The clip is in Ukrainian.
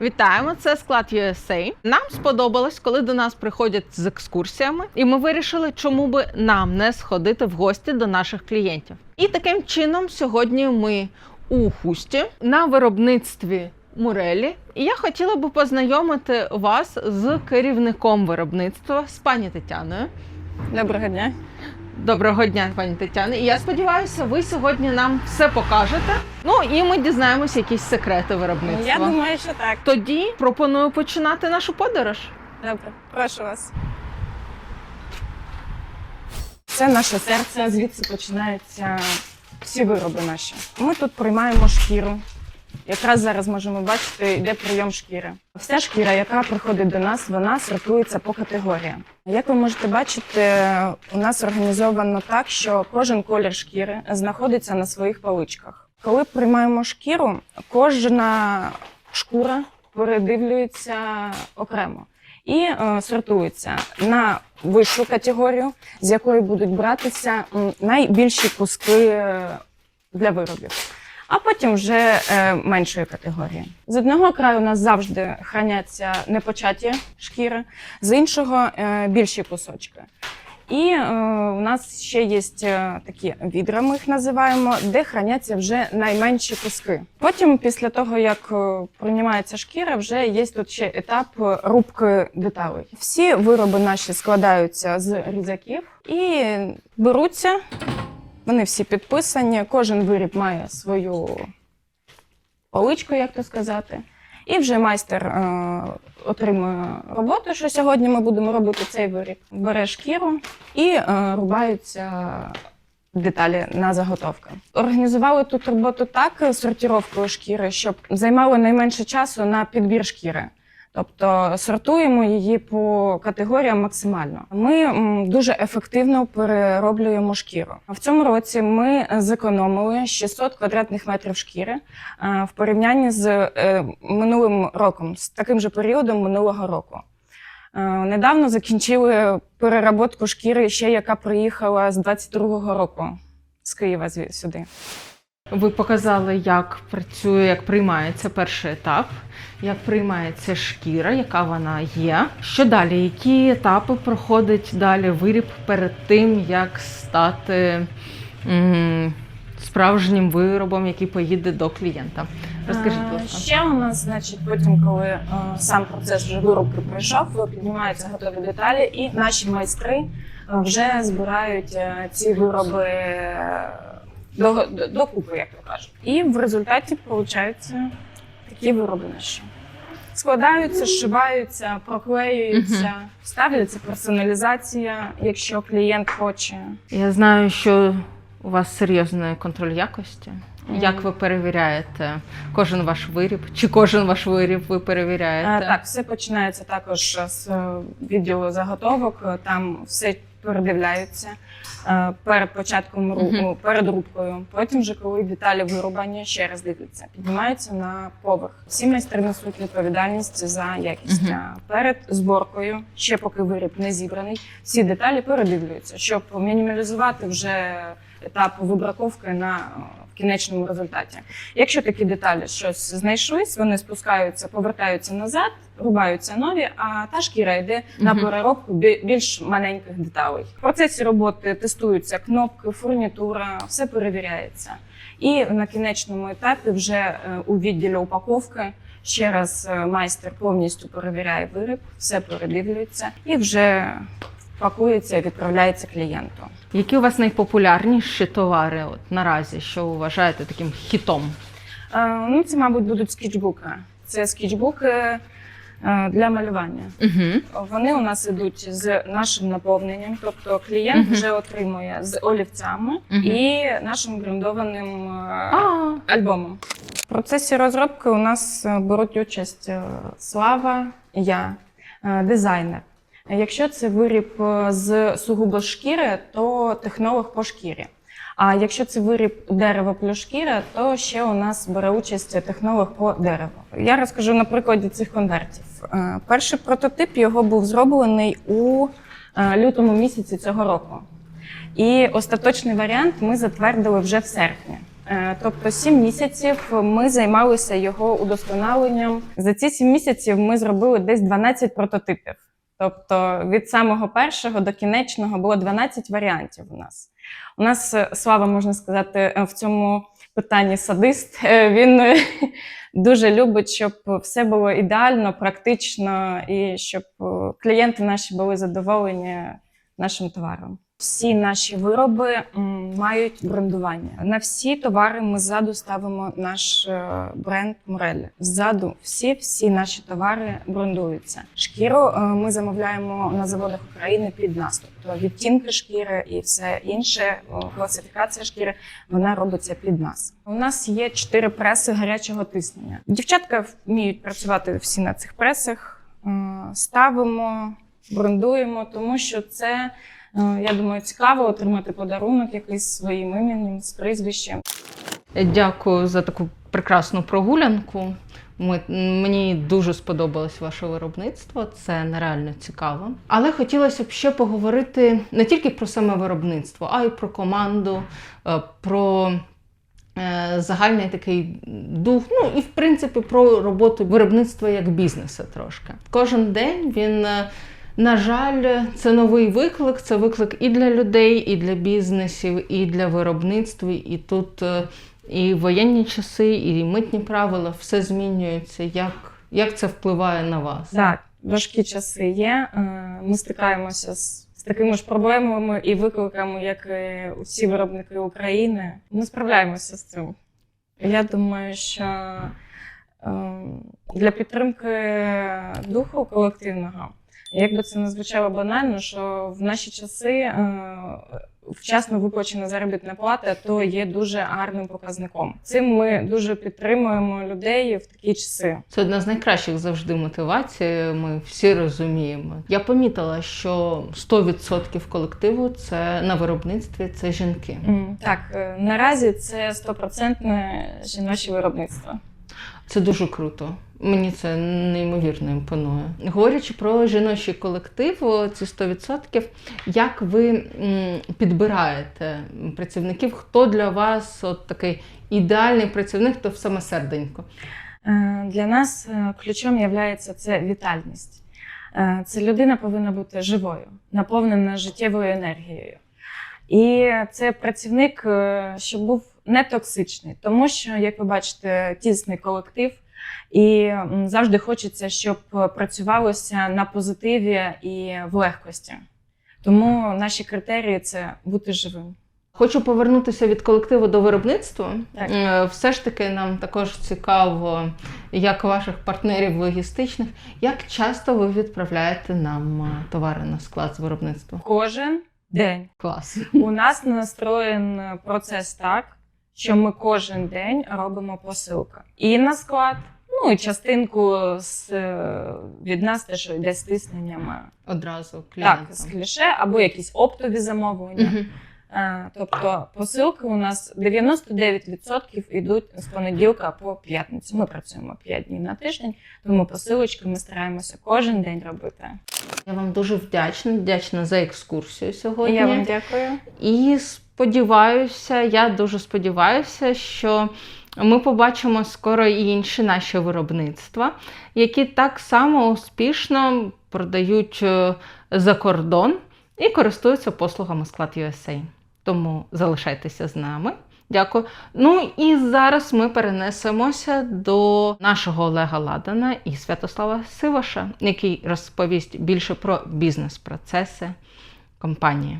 Вітаємо! Це склад USA. Нам сподобалось, коли до нас приходять з екскурсіями, і ми вирішили, чому би нам не сходити в гості до наших клієнтів. І таким чином сьогодні ми у хусті на виробництві Мурелі. І я хотіла би познайомити вас з керівником виробництва з пані Тетяною. Доброго дня. Доброго дня, пані Тетяно. І я сподіваюся, ви сьогодні нам все покажете. Ну і ми дізнаємося якісь секрети виробництва. Я думаю, що так. Тоді пропоную починати нашу подорож. Добре, прошу вас. Це наше серце, звідси починаються всі вироби наші. Ми тут приймаємо шкіру. Якраз зараз можемо бачити, йде прийом шкіри. Вся шкіра, яка приходить до нас, вона сортується по категоріям. Як ви можете бачити, у нас організовано так, що кожен колір шкіри знаходиться на своїх поличках. Коли приймаємо шкіру, кожна шкура передивлюється окремо і е, сортується на вищу категорію, з якої будуть братися найбільші куски для виробів. А потім вже е, меншої категорії. З одного краю у нас завжди храняться непочаті шкіри, з іншого е, більші кусочки. І е, у нас ще є е, такі відра, ми їх називаємо, де храняться вже найменші куски. Потім, після того, як е, приймається шкіра, вже є тут ще етап е, рубки деталей. Всі вироби наші складаються з різаків і беруться. Вони всі підписані. Кожен виріб має свою поличку, як то сказати. І вже майстер е, отримує роботу, що сьогодні ми будемо робити цей виріб. Бере шкіру і е, рубаються деталі на заготовки. Організували тут роботу так з сортировкою шкіри, щоб займало найменше часу на підбір шкіри. Тобто сортуємо її по категоріям максимально. Ми дуже ефективно перероблюємо шкіру. В цьому році ми зекономили 600 квадратних метрів шкіри е, в порівнянні з е, минулим роком, з таким же періодом минулого року. Е, Недавно закінчили переработку шкіри, ще яка приїхала з 22-го року з Києва сюди. Ви показали, як працює, як приймається перший етап, як приймається шкіра, яка вона є. Що далі? Які етапи проходить далі виріб перед тим, як стати м, справжнім виробом, який поїде до клієнта? Розкажіть, будь Е, ласка. Ще у нас, значить, потім, коли е, сам процес вже виробки пройшов, піднімаються готові деталі, і наші майстри е, вже збирають е, ці вироби е, до, до, докупи, як то кажуть. І в результаті получаються такі вироби наші. Складаються, зшиваються, проклеюються, ставляться персоналізація, якщо клієнт хоче. Я знаю, що у вас серйозний контроль якості. Як ви перевіряєте кожен ваш виріб? Чи кожен ваш виріб ви перевіряєте? Е, Так, все починається також з е, відділу заготовок. Там все передивляються е, перед початком руху, перед рубкою. Потім, вже коли деталі вирубання ще раз дивляться, піднімаються на поверх. Всі майстри несуть відповідальність за якість. Перед зборкою, ще поки виріб не зібраний, всі деталі передивлюються, щоб мінімалізувати вже етап вибраковки на кінечному результаті. Якщо такі деталі щось знайшлись, вони спускаються, повертаються назад, рубаються нові, а та шкіра йде на переробку більш маленьких деталей. В процесі роботи тестуються кнопки, фурнітура, все перевіряється. І на кінечному етапі вже е, у відділі упаковки ще раз е, майстер повністю перевіряє виріб, все передивлюється і вже пакується і відправляється клієнту. Які у вас найпопулярніші товари от, наразі, що ви вважаєте таким хітом? Е, Ну, це, мабуть, будуть скетчбуки. Це скетчбуки е, для малювання. Угу. Вони у нас ідуть з нашим наповненням, тобто клієнт Мгм. вже отримує з олівцями Мгм. і нашим брендованим е, А, альбомом. В процесі розробки у нас е, беруть участь е, Слава, я, е, дизайнер. Якщо це виріб е, з сугубо шкіри, то технолог по шкірі. А якщо це виріб дерево плюс шкіра, то ще у нас бере участь технолог по дереву. Я розкажу на прикладі цих конвертів. Е, Перший прототип його був зроблений у е, лютому місяці цього року. І остаточний варіант ми затвердили вже в серпні. Тобто, сім місяців ми займалися його удосконаленням. За ці сім місяців ми зробили десь 12 прототипів. Тобто від самого першого до кінечного було 12 варіантів у нас. У нас е, Слава, можна сказати, е, в цьому питанні садист. Е, Він дуже любить, щоб все було ідеально, практично і щоб клієнти наші були задоволені нашим товаром. Всі наші вироби мають брендування. На всі товари ми ззаду ставимо наш е, бренд Морелі. Ззаду всі всі наші товари брендуються. Шкіру е, ми замовляємо на заводах України під нас. Тобто відтінки шкіри і все інше, класифікація шкіри, вона робиться під нас. У нас є чотири преси гарячого тиснення. Дівчатка вміють працювати всі на цих пресах. Ставимо, брендуємо, тому що це. Е, Я думаю, цікаво отримати подарунок якийсь своїм іменем з прізвищем. Дякую за таку прекрасну прогулянку. Ми, мені дуже сподобалось ваше виробництво, це нереально цікаво. Але хотілося б ще поговорити не тільки про саме виробництво, а й про команду, е, про е, загальний такий дух. Ну і в принципі про роботу виробництва як бізнесу трошки. Кожен день він. На жаль, це новий виклик. Це виклик і для людей, і для бізнесів, і для виробництва. І тут е, і воєнні часи, і митні правила все змінюється. Як, як це впливає на вас? Так, важкі часи є. Е, Ми стикаємося з, з такими ж проблемами і викликами, як і усі виробники України. Ми справляємося з цим. Я думаю, що е, для підтримки духу колективного, як би це не звучало банально, що в наші часи е, вчасно виплачена заробітна плата то є дуже гарним показником. Цим ми дуже підтримуємо людей в такі часи. Це одна з найкращих завжди мотивацій. Ми всі розуміємо. Я помітила, що 100% колективу це на виробництві це жінки. Так, е, наразі це стопроцентне жіноче виробництво. Це дуже круто. Мені це неймовірно імпонує. Говорячи про жіночий колектив, ці 100%, як ви підбираєте працівників? Хто для вас от такий ідеальний працівник, то в саме серденько? Е, Для нас е, ключом є це вітальність. Е, Це людина повинна бути живою, наповнена життєвою енергією. І це працівник, щоб був не токсичний, тому що, як ви бачите, тісний колектив, і завжди хочеться, щоб працювалося на позитиві і в легкості. Тому наші критерії це бути живим. Хочу повернутися від колективу до виробництва. Так. Е, Все ж таки нам також цікаво, як ваших партнерів логістичних, як часто ви відправляєте нам е, товари на склад з виробництва? Кожен день. Клас. У нас настроєн процес так, що ми кожен день робимо посилку. І на склад, ну і частинку з, е, від нас, те, що йде з тисненнями. Одразу Так, з кліше або якісь оптові замовлення. Е, Тобто посилки у нас 99% йдуть з понеділка по п'ятницю. Ми працюємо 5 днів на тиждень, тому посилочки ми стараємося кожен день робити. Я вам дуже вдячна, вдячна за екскурсію сьогодні. Я вам дякую. І сподіваюся, я дуже сподіваюся, що ми побачимо скоро і інші наші виробництва, які так само успішно продають е, за кордон і користуються послугами склад USA. Тому залишайтеся з нами. Дякую. Ну і зараз ми перенесемося до нашого Олега Ладана і Святослава Сиваша, який розповість більше про бізнес-процеси компанії.